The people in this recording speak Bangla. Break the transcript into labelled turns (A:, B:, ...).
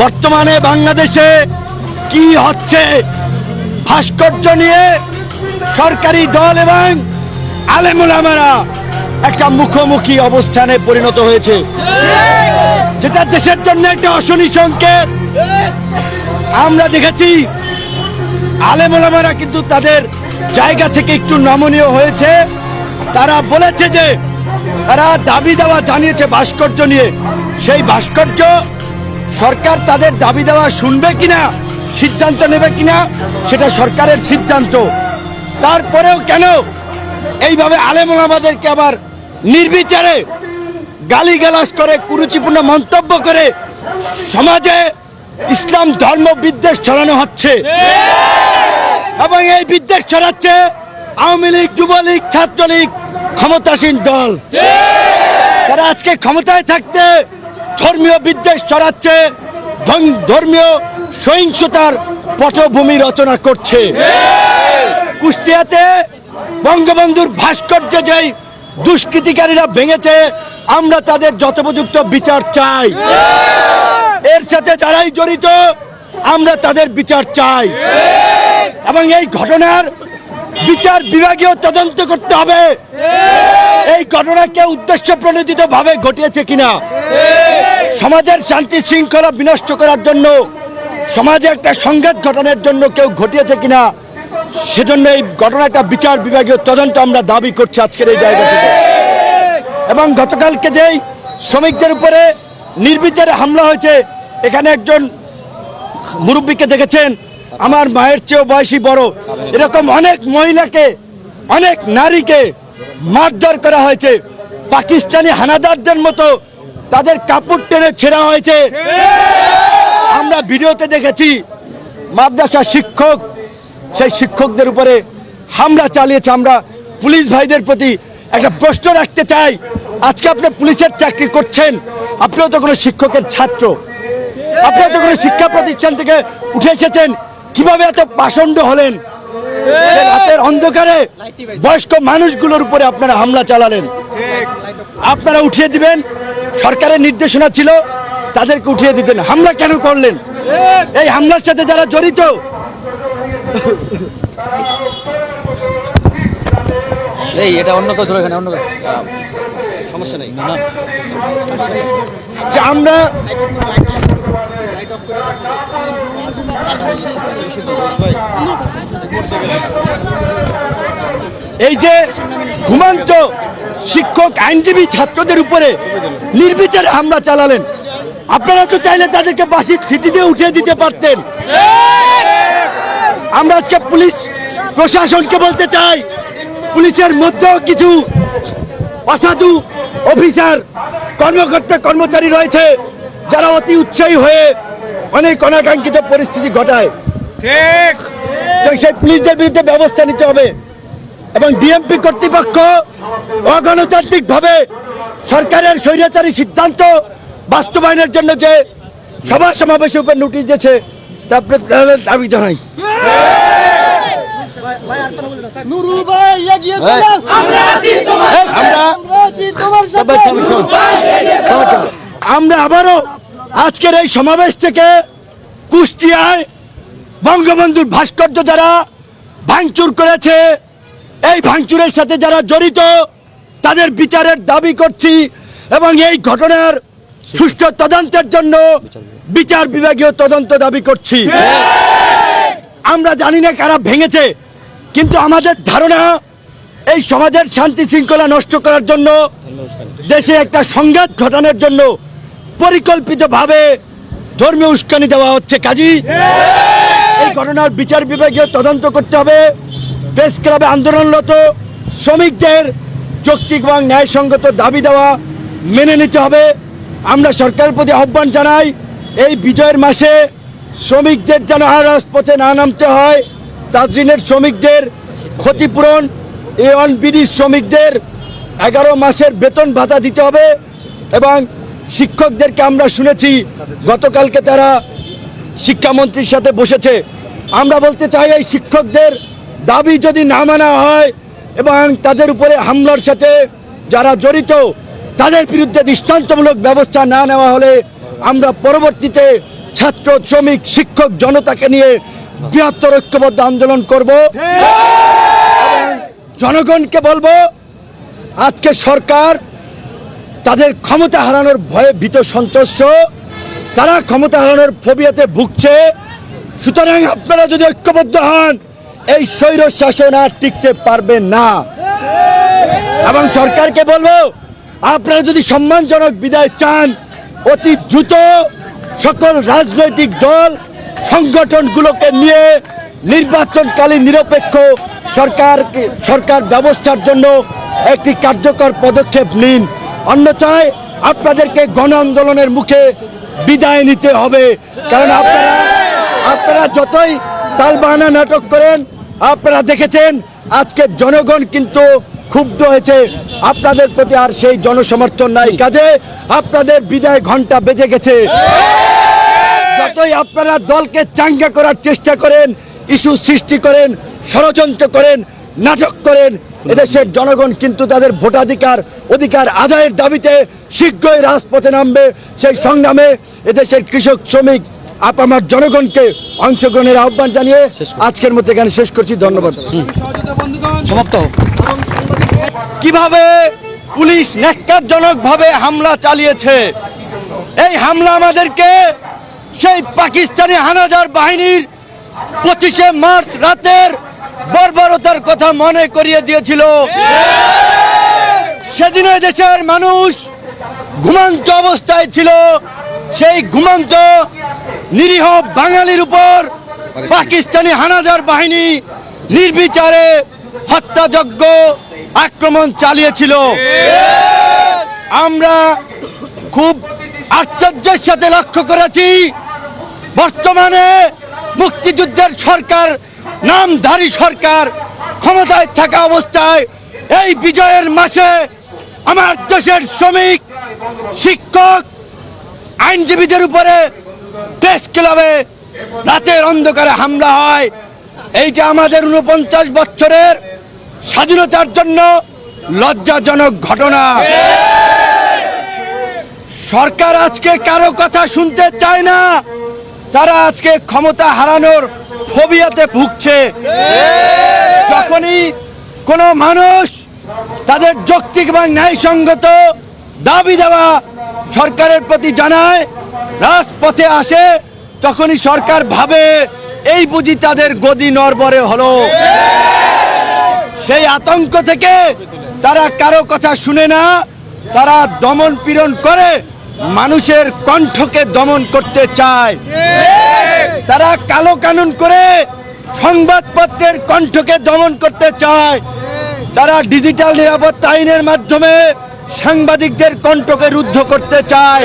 A: বর্তমানে বাংলাদেশে কি হচ্ছে? ভাস্কর্য নিয়ে সরকারি দল এবং আলেমুলামারা একটা মুখোমুখি অবস্থানে পরিণত হয়েছে। যেটা দেশের জন্য একটা অশনি সংকেত। আমরা দেখেছি আলেমুলামারা কিন্তু তাদের জায়গা থেকে একটু নমনীয় হয়েছে। তারা বলেছে যে তারা দাবি দেওয়া জানিয়েছে ভাস্কর্য নিয়ে। সেই ভাস্কর্য সরকার তাদের দাবি দেওয়া শুনবে কিনা, সিদ্ধান্ত নেবে কিনা, সেটা সরকারের সিদ্ধান্ত। তারপরেও কেন এইভাবে আলেমুলামাদেরকে আবার নির্বিচারে গালিগালাজ করে, কুরুচিপূর্ণ মন্তব্য করে সমাজে ইসলাম, ধর্ম, বিদ্বেষ ছড়ানো হচ্ছে? এবং এই বিদ্বেষ ছড়াচ্ছে আওয়ামী লীগ, যুবলীগ, ছাত্রলীগ ক্ষমতাসীন দল। তারা আজকে ক্ষমতায় থাকতে ধর্মীয় বিদ্বেষ ছড়াচ্ছে ধর্মীয় সহিংসতার পটভূমি রচনা করছে। কুষ্টিয়াতে বঙ্গবন্ধুর ভাস্কর্য যেই দুষ্কৃতিকারীরা ভেঙেছে, আমরা তাদের যথোপযুক্ত বিচার চাই। এর সাথে যারাই জড়িত, আমরা তাদের বিচার চাই। এবং এই ঘটনার বিচার বিভাগীয় তদন্ত করতে হবে। এই ঘটনাকে উদ্দেশ্য প্রণোদিত ভাবে ঘটিয়েছে কিনা? সমাজের শান্তি শৃঙ্খলা বিনষ্ট করার জন্য, সমাজে একটা সংঘাত ঘটনার জন্য কেউ ঘটিয়েছে কিনা, সেজন্য এই ঘটনাটা বিচার বিভাগীয় তদন্ত আমরা দাবি করছি আজকের এই জায়গা থেকে। এবং গতকালকে যেই শ্রমিকদের উপরে নির্বিচারে হামলা হয়েছে, এখানে একজন মুরব্বীকে দেখেছেন, আমার মায়ের চেয়েও বয়সী বড়। এরকম অনেক মহিলাকে, অনেক নারীকে মারধর করা হয়েছে। পাকিস্তানি হানাদারদের মতো তাদের কাপড় টেনে ছেঁড়া হয়েছে। আমরা ভিডিওতে দেখেছি মাদ্রাসা শিক্ষক, সেই শিক্ষকদের উপরে হামলা চালিয়েছে। আমরা পুলিশ ভাইদের প্রতি একটা প্রশ্ন রাখতে চাই, আজকে আপনি পুলিশের চাকরি করছেন, আপনিও তো কোনো শিক্ষকের ছাত্র। আপনারা তো কোনো শিক্ষা প্রতিষ্ঠান থেকে উঠে এসেছেন, কীভাবে এত পাষণ্ড হলেন? রাতের অন্ধকারে বয়স্ক মানুষগুলোর উপরে আপনারা হামলা চালালেন। আপনারা উঠিয়ে দিবেন সরকারের নির্দেশনা ছিল তাদেরকে উঠিয়ে দিতেন। হামলা কেন করলেন? এই হামলার সাথে যারা জড়িত
B: এই এটা অন্য কেউ এখানে অন্য সমস্যা নেই। না।
A: যে আমরা এই যে ঘুমান্ত শিক্ষক আইনজীবী ছাত্রদের উপরে নির্বিচারে হামলা চালালেন। আপনারা তো চাইলে তাদেরকে বাসির সিটি দিয়ে উঠিয়ে দিতে পারতেন। আমরা আজকে পুলিশ প্রশাসনকে বলতে চাই পুলিশের মধ্যেও কিছু অসাধু অফিসার কর্মকর্তা কর্মচারী রয়েছে যারা অতি উৎসাহী হয়ে অনেক অনাকাঙ্ক্ষিত পরিস্থিতি ঘটায়।
C: ঠিক।
A: সেই সেই পুলিশদের বিরুদ্ধে ব্যবস্থা নিতে হবে। এবং ডিএমপি কর্তৃপক্ষ অগণতান্ত্রিক ভাবে সরকারের স্বৈরাচারী সিদ্ধান্ত বাস্তবায়নের জন্য যে সভা সমাবেশের উপর নোটিশ দিয়েছে, তা আপনাদের দাবি জানাই। আমরা আবারও আজকের এই সমাবেশ থেকে কুষ্টিয়ায় বঙ্গবন্ধুর ভাস্কর্য যারা ভাঙচুর করেছে এই ভাঙচুরের সাথে যারা জড়িত, তাদের বিচারের দাবি করছি এবং এই ঘটনার সুষ্ঠু তদন্তের জন্য বিচার বিভাগীয় তদন্ত দাবি করছি। আমরা জানি না কারা ভেঙেছে, কিন্তু আমাদের ধারণা এই সমাজের শান্তি শৃঙ্খলা নষ্ট করার জন্য, দেশে একটা সংঘাত ঘটানোর জন্য পরিকল্পিতভাবে ধর্মীয় উস্কানি দেওয়া হচ্ছে। কাজী, এই ঘটনার বিচার বিভাগীয় তদন্ত করতে হবে। প্রেস ক্লাবে আন্দোলনরত শ্রমিকদের যৌক্তিক এবং ন্যায়সঙ্গত দাবি দেওয়া মেনে নিতে হবে। আমরা সরকারের প্রতি আহ্বান জানাই, এই বিজয়ের মাসে শ্রমিকদের যেন আর রাজপথে না নামতে হয়, তাজরিনের শ্রমিকদের ক্ষতিপূরণ, এ ওয়ান বিডি শ্রমিকদের এগারো মাসের বেতন ভাতা দিতে হবে এবং শিক্ষকদেরকে আমরা শুনেছি, গতকালকে তারা শিক্ষামন্ত্রীর সাথে বসেছে। আমরা বলতে চাই এই শিক্ষকদের দাবি যদি না মানা হয় এবং তাদের উপরে হামলার সাথে যারা জড়িত, তাদের বিরুদ্ধে দৃষ্টান্তমূলক ব্যবস্থা না নেওয়া হলে আমরা পরবর্তীতে ছাত্র, শ্রমিক, শিক্ষক জনতাকে নিয়ে বৃহত্তর ঐক্যবদ্ধ আন্দোলন করব। জনগণকে বলব, আজকে সরকার তাদের ক্ষমতা হারানোর ভয়ে ভীত সন্ত্রস্ত। তারা ক্ষমতা হারানোর ফবিয়াতে ভুগছে। সুতরাং আপনারা যদি ঐক্যবদ্ধ হন এই স্বৈর শাসন আর টিকতে পারবে না। এবং সরকারকে বলব, আপনারা যদি সম্মানজনক বিদায় চান, অতি দ্রুত সকল রাজনৈতিক দল, সংগঠনগুলোকে নিয়ে নির্বাচনকালীন নিরপেক্ষ সরকার সরকার ব্যবস্থার জন্য একটি কার্যকর পদক্ষেপ নিন। অন্যথায় আপনাদেরকে গণ আন্দোলনের মুখে বিদায় নিতে হবে। কারণ আপনারা আপনারা যতই তালবাহানা নাটক করেন আপনারা দেখেছেন আজকে জনগণ কিন্তু ক্ষুব্ধ হয়েছে। আপনাদের প্রতি আর সেই জনসমর্থন নাই। কাজে আপনাদের বিদায় ঘণ্টা বেজে গেছে। যতই আপনারা দলকে চাঙ্গা করার চেষ্টা করেন, ইস্যু সৃষ্টি করেন, ষড়যন্ত্র করেন, নাটক করেন, এদেশের জনগণ কিন্তু তাদের ভোটাধিকার, অধিকার আদায়ের দাবিতে শীঘ্রই রাজপথে নামবে। সেই সংগ্রামে এদেশের কৃষক, শ্রমিক আপামার জনগণকে অংশগ্রহণের আহ্বান জানিয়ে আজকের মধ্যে এখানে শেষ করছি ধন্যবাদ।
B: সমাপ্ত।
A: কীভাবে পুলিশ ন্যাক্কারজনকভাবে হামলা চালিয়েছে? এই হামলা আমাদেরকে সেই পাকিস্তানি হানাজার বাহিনীর পঁচিশে মার্চ রাতের বর্বরতার কথা মনে করিয়ে দিয়েছিল। সেদিন দেশের মানুষ ঘুমন্ত অবস্থায় ছিল। সেই ঘুমন্ত নিরীহ বাঙালির উপর পাকিস্তানি হানাদার বাহিনী নির্বিচারে হত্যাযজ্ঞ আক্রমণ চালিয়েছিল। আমরা খুব আশ্চর্যের সাথে লক্ষ্য করেছি, বর্তমানে মুক্তিযুদ্ধের সরকার, নামধারী সরকার ক্ষমতায় থাকা অবস্থায় এই বিজয়ের মাসে আমার দেশের শ্রমিক, শিক্ষক, আইনজীবীদের উপরে প্রেস ক্লাবে রাতের অন্ধকারে হামলা হয়। এইটা আমাদের উনপঞ্চাশ বছরের স্বাধীনতার জন্য লজ্জাজনক ঘটনা। সরকার আজকে কারও কথা শুনতে চায় না। তারা আজকে ক্ষমতা হারানোর ফবিয়াতে ভুগছে। যখনই কোনো মানুষ তাদের যৌক্তিক এবং ন্যায়সঙ্গত দাবি দেওয়া সরকারের প্রতি জানায় রাজপথে আসে, তখনই সরকার ভাবে, এই বুঝি তাদের গদি নরবরে হলো। সেই আতঙ্ক থেকে তারা কারও কথা শুনে না, তারা দমন পীড়ন করে, মানুষের কণ্ঠকে দমন করতে চায়। তারা কালো কানুন করে সংবাদপত্রের কণ্ঠকে দমন করতে চায়। তারা ডিজিটাল নিরাপত্তা আইনের মাধ্যমে সাংবাদিকদের কণ্ঠকে রুদ্ধ করতে চায়।